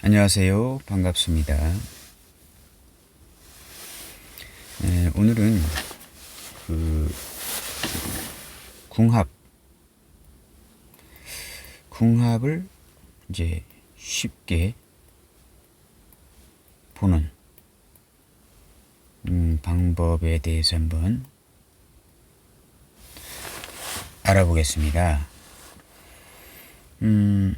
안녕하세요. 반갑습니다. 네, 오늘은 그 궁합 궁합을 이제 쉽게 보는 음, 방법에 대해서 한번 알아보겠습니다. 음,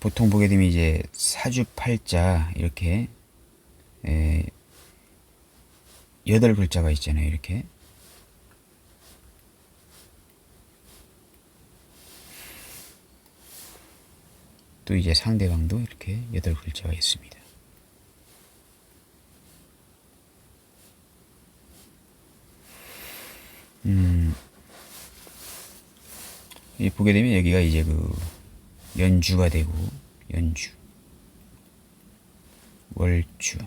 보통 보게 되면 이제 사주팔자 이렇게 에, 여덟 글자가 있잖아요. 이렇게 또 이제 상대방도 이렇게 여덟 글자가 있습니다. 음, 이 보게 되면 여기가 이제 그 연주가 되고 연주, 월주,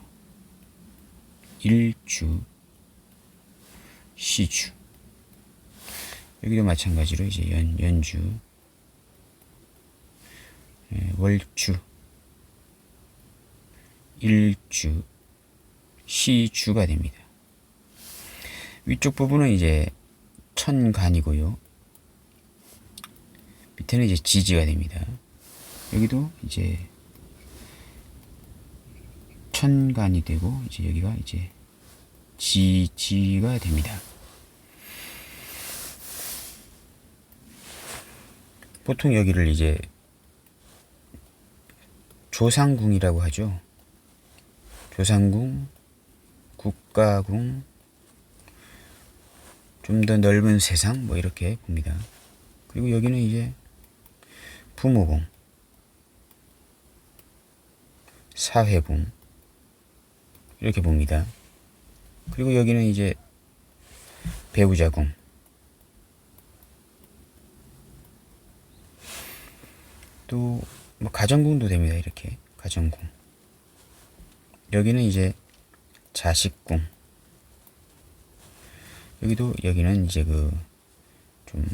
일주, 시주. 여기도 마찬가지로 이제 연 연주, 예, 월주, 일주, 시주가 됩니다. 위쪽 부분은 이제 천간이고요. 밑에는 이제 지지가 됩니다. 여기도 이제 천간이 되고 이제 여기가 이제 지지가 됩니다. 보통 여기를 이제 조상궁이라고 하죠. 조상궁, 국가궁, 좀 더 넓은 세상 뭐 이렇게 봅니다. 그리고 여기는 이제 부모궁, 사회궁 이렇게 봅니다. 그리고 여기는 이제 배우자궁 또 뭐 가정궁도 됩니다. 이렇게 가정궁 여기는 이제 자식궁 여기도 여기는 이제 그 좀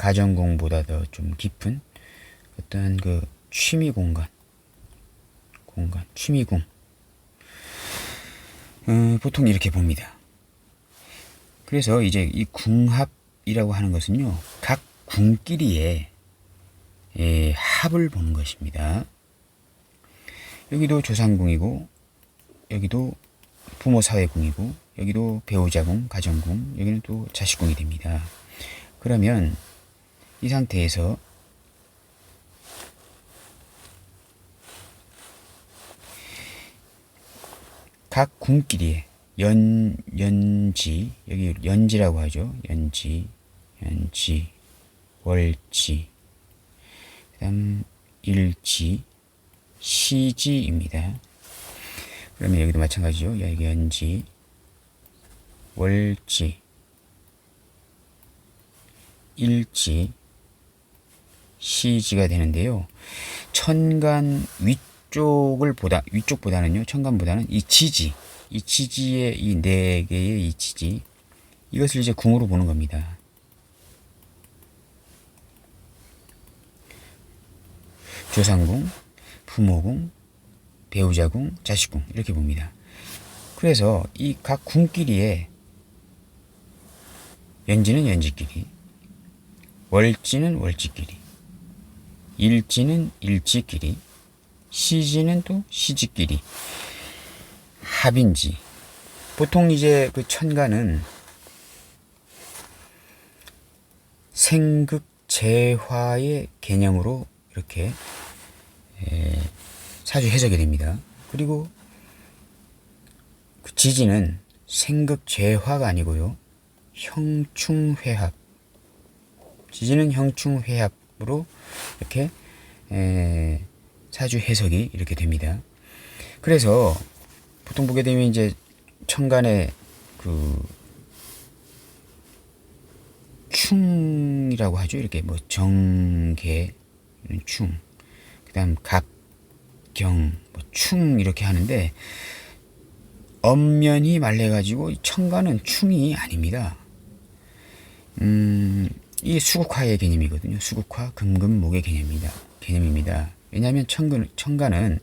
가정궁보다 더 좀 깊은 어떤 그 취미 공간 공간 취미궁 음, 보통 이렇게 봅니다. 그래서 이제 이 궁합이라고 하는 것은요 각 궁끼리의 예, 합을 보는 것입니다. 여기도 조상궁이고 여기도 부모 사회궁이고 여기도 배우자궁, 가정궁, 여기는 또 자식궁이 됩니다. 그러면 이 상태에서 각 궁끼리의 연 연지 여기 연지라고 하죠. 연지, 연지, 월지, 그 다음 일지, 시지입니다. 그러면 여기도 마찬가지죠. 여기 연지, 월지, 일지, 시지가 되는데요. 천간 위쪽을 보다 위쪽보다는요. 천간보다는 이 지지, 이 지지의 이 네 개의 이 지지 이것을 이제 궁으로 보는 겁니다. 조상궁, 부모궁, 배우자궁, 자식궁 이렇게 봅니다. 그래서 이 각 궁끼리에 연지는 연지끼리, 월지는 월지끼리, 일지는 일지끼리, 시지는 또 시지끼리 합인지 보통 이제 그 천간은 생극 재화의 개념으로 이렇게 사주 해석이 됩니다. 그리고 그 지지는 생극 재화가 아니고요. 형충회합. 지지는 형충회합으로 이렇게 사주 해석이 이렇게 됩니다. 그래서 보통 보게 되면 이제 천간에 그 충이라고 하죠. 이렇게 뭐 정계 충, 그다음 갑, 경, 뭐 충 이렇게 하는데 엄면이 말려가지고 천간은 충이 아닙니다. 음, 이게 수국화의 개념이거든요. 수국화 금금목의 개념입니다. 개념입니다. 왜냐하면 청근, 청간은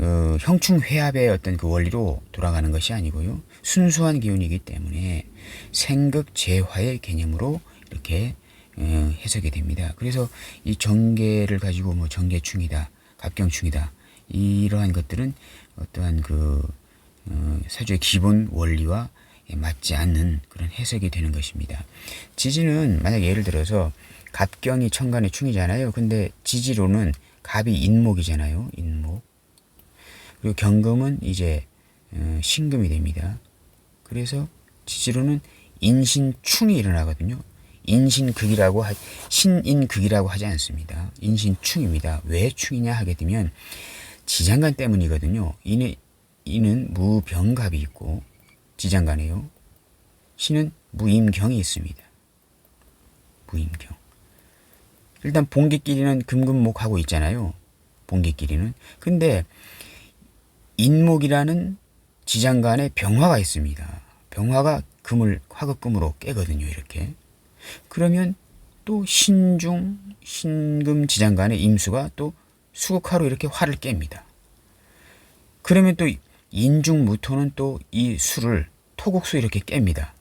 어, 형충 회합의 어떤 그 원리로 돌아가는 것이 아니고요. 순수한 기운이기 때문에 생극 재화의 개념으로 이렇게 어, 해석이 됩니다. 그래서 이 정계를 가지고 뭐 정계충이다, 갑경충이다 이러한 것들은 어떠한 그 어, 사주의 기본 원리와 맞지 않는 그런 해석이 되는 것입니다. 지지는 만약 예를 들어서 갑경이 천간의 충이잖아요. 근데 지지로는 갑이 인목이잖아요. 인목. 그리고 경금은 이제 어, 신금이 됩니다. 그래서 지지로는 인신충이 일어나거든요. 인신극이라고 하, 신인극이라고 하지 않습니다. 인신충입니다. 왜 충이냐 하게 되면 지장간 때문이거든요. 이는 이는 무병갑이 있고 지장간에요. 신은 무임경이 있습니다. 무임경. 일단 봉기끼리는 금금목하고 있잖아요. 봉기끼리는. 근데 인목이라는 지장간에 병화가 있습니다. 병화가 금을 화급금으로 깨거든요. 이렇게. 그러면 또 신중 신금 지장간의 임수가 또 수국화로 이렇게 화를 깹니다. 그러면 또 인중무토는 또이 수를 토국수 이렇게 깹니다.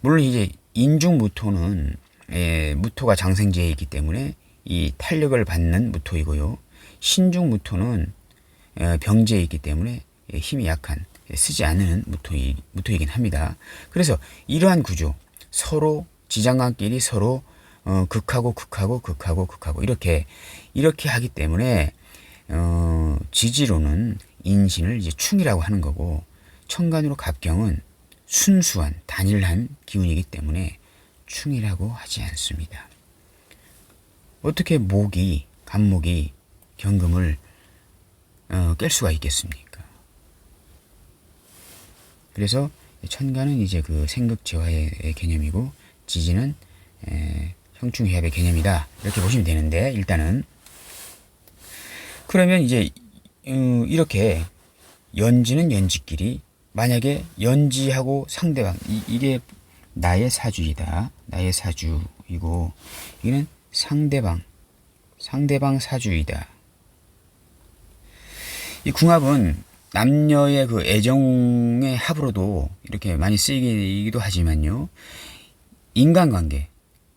물론 이제 인중무토는 예, 무토가 장생지에 있기 때문에 이 탄력을 받는 무토이고요. 신중무토는 어, 있기 때문에 예, 힘이 약한 예, 쓰지 않는 무토이, 무토이긴 합니다. 그래서 이러한 구조 서로 지장간끼리 서로 어, 극하고 극하고 극하고 극하고 이렇게 이렇게 하기 때문에 어, 지지로는 인신을 이제 충이라고 하는 거고 천간으로 갑경은 순수한 단일한 기운이기 때문에 충이라고 하지 않습니다. 어떻게 목이 간목이 경금을 어, 깰 수가 있겠습니까? 그래서 천간은 이제 그 생극재화의 개념이고 지지는 에, 형충해합의 개념이다 이렇게 보시면 되는데 일단은 그러면 이제 어, 이렇게 연지는 연지끼리 만약에 연지하고 상대방 이, 게 나의 사주이다. 나의 사주이고 이는 상대방 상대방 사주이다. 이 궁합은 남녀의 그 애정의 합으로도 이렇게 많이 쓰이기도 하지만요. 인간관계,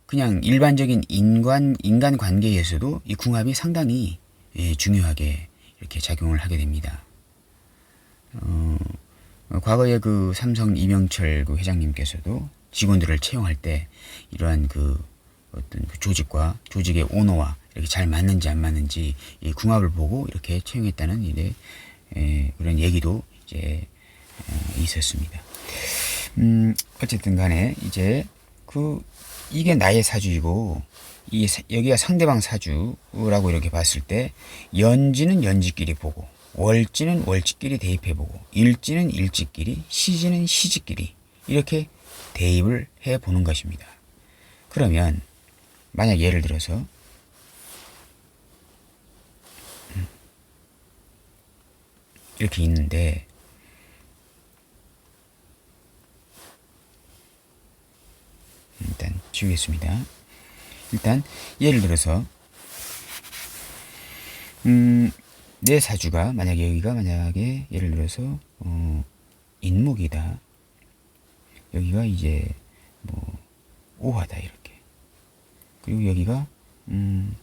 그냥 일반적인 인간 인간 관계에서도 이 궁합이 상당히 예, 중요하게 이렇게 작용을 하게 됩니다. 어, 과거에 그 삼성 이명철 그 회장님께서도 직원들을 채용할 때 이러한 그 어떤 그 조직과 조직의 오너와 이렇게 잘 맞는지 안 맞는지 이 궁합을 보고 이렇게 채용했다는 이제 에, 그런 얘기도 이제 어, 있었습니다. 음, 어쨌든 간에 이제 그 이게 나의 사주이고 이 여기가 상대방 사주라고 이렇게 봤을 때 연지는 연지끼리 보고 월지는 월지끼리 대입해 보고 일지는 일지끼리 시지는 시지끼리 이렇게 대입을 해 보는 것입니다. 그러면 만약 예를 들어서 음, 이렇게 있는데 일단 지우겠습니다. 일단 예를 들어서 음, 내 사주가 만약에 여기가 만약에 예를 들어서 어, 인목이다. 여기가 이제 뭐 오화다 이렇게. 그리고 여기가 음,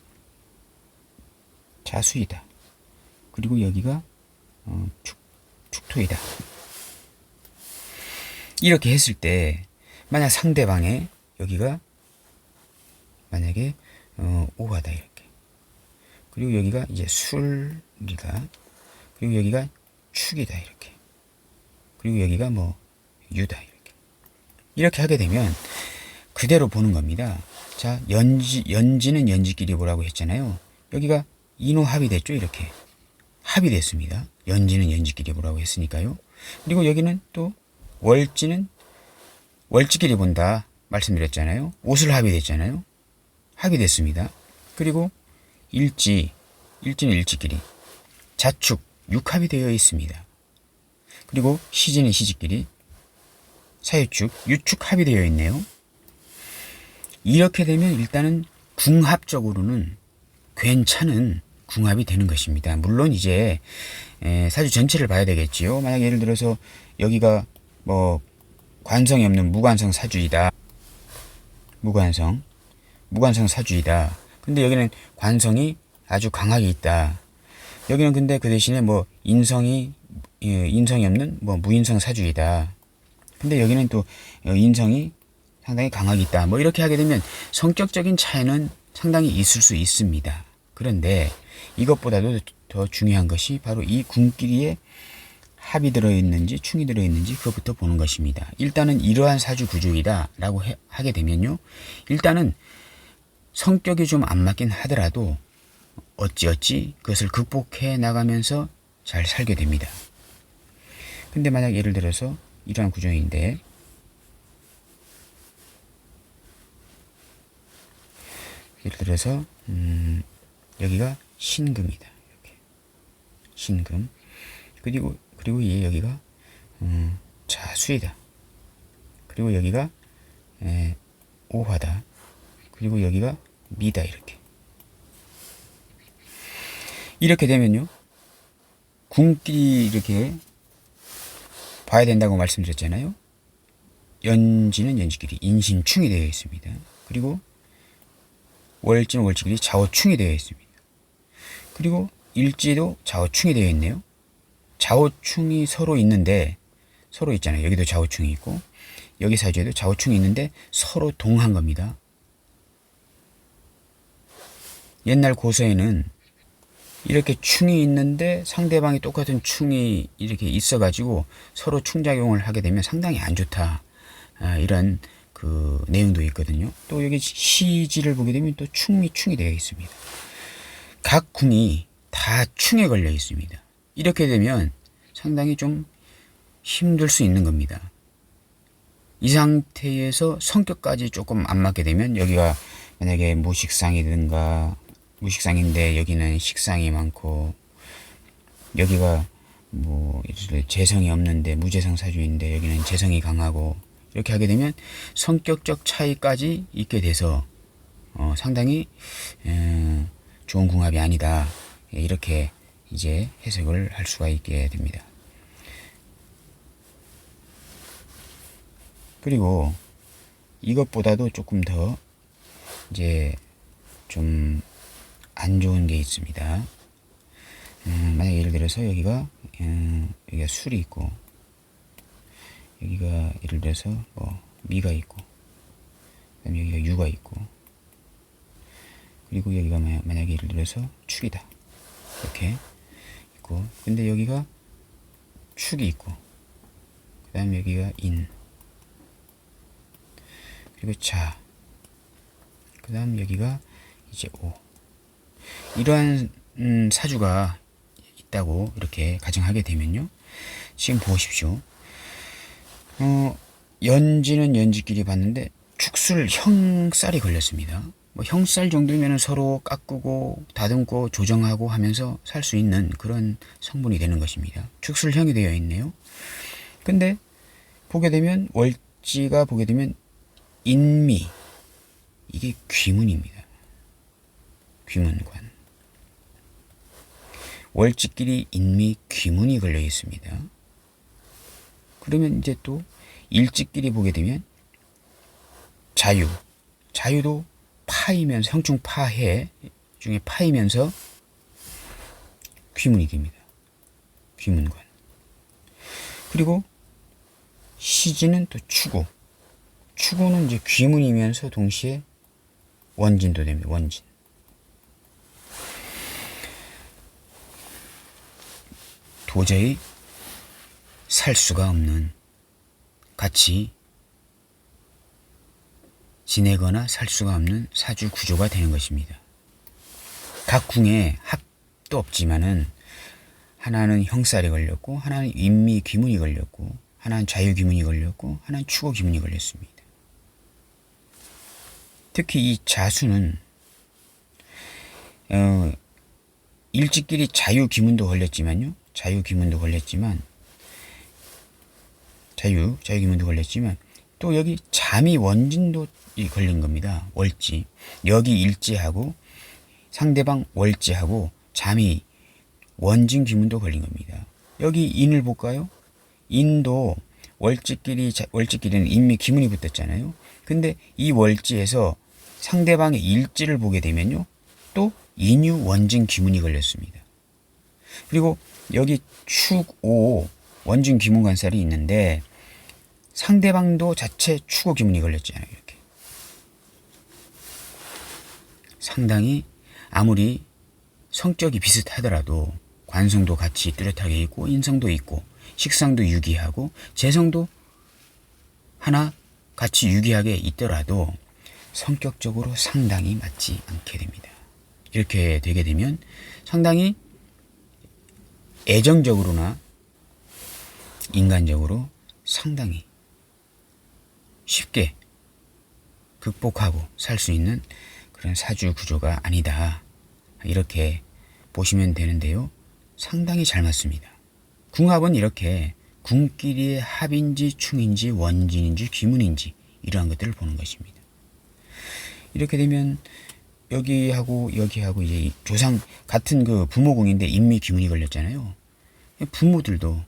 자수이다. 그리고 여기가 어, 축, 축토이다. 이렇게 했을 때 만약 상대방의 여기가 만약에 어, 오가다 이렇게. 그리고 여기가 이제 술이다. 그리고 여기가 축이다 이렇게. 그리고 여기가 뭐 유다 이렇게. 이렇게 하게 되면 그대로 보는 겁니다. 자, 연지 연지는 연지끼리 보라고 했잖아요. 여기가 인호 합이 됐죠, 이렇게. 합이 됐습니다. 연지는 연지끼리 보라고 했으니까요. 그리고 여기는 또 월지는 월지끼리 본다 말씀드렸잖아요. 옷을 합이 됐잖아요. 합의됐습니다. 그리고 일지, 일지는 일지끼리, 자축, 육합이 되어 있습니다. 그리고 시진은 시지끼리, 사유축, 유축 합이 되어 있네요. 이렇게 되면 일단은 궁합적으로는 괜찮은 궁합이 되는 것입니다. 물론 이제 에, 사주 전체를 봐야 되겠지요. 만약 예를 들어서 여기가 뭐 관성이 없는 무관성 사주이다. 무관성. 무관성 사주이다. 근데 여기는 관성이 아주 강하게 있다. 여기는 근데 그 대신에 뭐 인성이 예, 인성이 없는 뭐 무인성 사주이다. 근데 여기는 또 어, 인성이 상당히 강하게 있다. 뭐 이렇게 하게 되면 성격적인 차이는 상당히 있을 수 있습니다. 그런데 이것보다도 더 중요한 것이 바로 이 궁끼리에 합이 들어있는지 충이 들어있는지 그것부터 보는 것입니다. 일단은 이러한 사주 구조이다라고 해- 하게 되면요. 일단은 성격이 좀 안 맞긴 하더라도 어찌어찌 그것을 극복해 나가면서 잘 살게 됩니다. 근데 만약 예를 들어서 이러한 구조인데 예를 들어서 음, 여기가 신금이다. 이렇게 신금 그리고 그리고 얘 여기가 음, 자수이다. 그리고 여기가 에, 오화다. 그리고 여기가 미다 이렇게 이렇게 되면요 궁끼리 이렇게 봐야 된다고 말씀드렸잖아요. 연지는 연지끼리 인신충이 되어 있습니다. 그리고 월지는 월지끼리 좌우충이 되어 있습니다. 그리고 일지도 좌우충이 되어 있네요. 좌우충이 서로 있는데 서로 있잖아요. 여기도 좌우충이 있고 여기 사주에도 좌우충이 있는데 서로 동한 겁니다. 옛날 고서에는 이렇게 충이 있는데 상대방이 똑같은 충이 이렇게 있어가지고 서로 충작용을 하게 되면 상당히 안 좋다. 아, 이런 그 내용도 있거든요. 또 여기 시지를 보게 되면 또 충미 충이 되어 있습니다. 각 궁이 다 충에 걸려 있습니다. 이렇게 되면 상당히 좀 힘들 수 있는 겁니다. 이 상태에서 성격까지 조금 안 맞게 되면 여기가 만약에 무식상이든가 무식상인데 여기는 식상이 많고 여기가 뭐 재성이 없는데 무재성 사주인데 여기는 재성이 강하고 이렇게 하게 되면 성격적 차이까지 있게 돼서 어, 상당히 음, 좋은 궁합이 아니다 이렇게 이제 해석을 할 수가 있게 됩니다. 그리고 이것보다도 조금 더 이제 좀 안 좋은 게 있습니다. 음, 만약 예를 들어서 여기가 음, 여기가 술이 있고 여기가 예를 들어서 뭐 미가 있고 그다음 여기가 유가 있고 그리고 여기가 만약- 예를 들어서 축이다 이렇게 있고 근데 여기가 축이 있고 그다음 여기가 인 그리고 자 그다음 여기가 이제 오 이러한 음, 사주가 있다고 이렇게 가정하게 되면요. 지금 보십시오. 어, 연지는 연지끼리 봤는데 축술 형살이 걸렸습니다. 뭐 형살 정도면 서로 깎고 다듬고 조정하고 하면서 살 수 있는 그런 성분이 되는 것입니다. 축술형이 되어 있네요. 근데 보게 되면 월지가 보게 되면 인미 이게 귀문입니다. 귀문관. 월지끼리 인미 귀문이 걸려 있습니다. 그러면 이제 또 일지끼리 보게 되면 자유. 자유도 파이면서 형충 파해 중에 파이면서 귀문이 됩니다. 귀문관. 그리고 시지는 또 추구. 추구는 이제 귀문이면서 동시에 원진도 됩니다. 원진. 도저히 살 수가 없는 같이 지내거나 살 수가 없는 사주 구조가 되는 것입니다. 각 궁에 합도 없지만은 하나는 형살이 걸렸고 하나는 인미 귀문이 걸렸고 하나는 자유 귀문이 걸렸고 하나는 추고 귀문이 걸렸습니다. 특히 이 자수는 어, 일찍끼리 자유 귀문도 걸렸지만요. 자유 귀문도 걸렸지만 자유 자유 귀문도 걸렸지만 또 여기 잠이 원진도 이 걸린 겁니다. 월지. 여기 일지하고 상대방 월지하고 잠이 원진 귀문도 걸린 겁니다. 여기 인을 볼까요? 인도 월지끼리 자- 월지끼리는 인미 귀문이 붙었잖아요. 근데 이 월지에서 상대방의 일지를 보게 되면요. 또 인유 원진 귀문이 걸렸습니다. 그리고 여기 축오 원진 귀문 관살이 있는데 상대방도 자체 축오 귀문이 걸렸잖아요. 이렇게. 상당히 아무리 성격이 비슷하더라도 관성도 같이 뚜렷하게 있고 인성도 있고 식상도 유기하고 재성도 하나 같이 유기하게 있더라도 성격적으로 상당히 맞지 않게 됩니다. 이렇게 되게 되면 상당히 애정적으로나 인간적으로 상당히 쉽게 극복하고 살 수 있는 그런 사주 구조가 아니다. 이렇게 보시면 되는데요. 상당히 잘 맞습니다. 궁합은 이렇게 궁끼리의 합인지 충인지 원진인지 귀문인지 이러한 것들을 보는 것입니다. 이렇게 되면 여기하고 여기하고 이제 이 조상 같은 그 부모궁인데 인미 귀문이 걸렸잖아요. 부모들도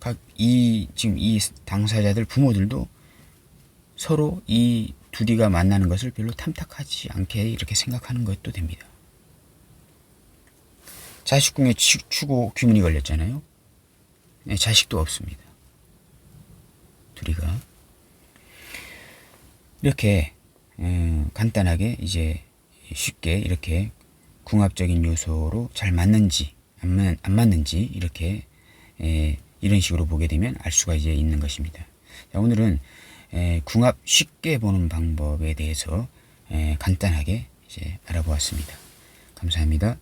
각 이 지금 이 당사자들 부모들도 서로 이 둘이가 만나는 것을 별로 탐탁하지 않게 이렇게 생각하는 것도 됩니다. 자식궁에 추- 추고 귀문이 걸렸잖아요. 네, 자식도 없습니다. 둘이가 이렇게 음, 간단하게 이제 쉽게 이렇게 궁합적인 요소로 잘 맞는지 안, 맞, 안 맞는지 이렇게 에, 이런 식으로 보게 되면 알 수가 이제 있는 것입니다. 자, 오늘은 에, 궁합 쉽게 보는 방법에 대해서 에, 간단하게 이제 알아보았습니다. 감사합니다.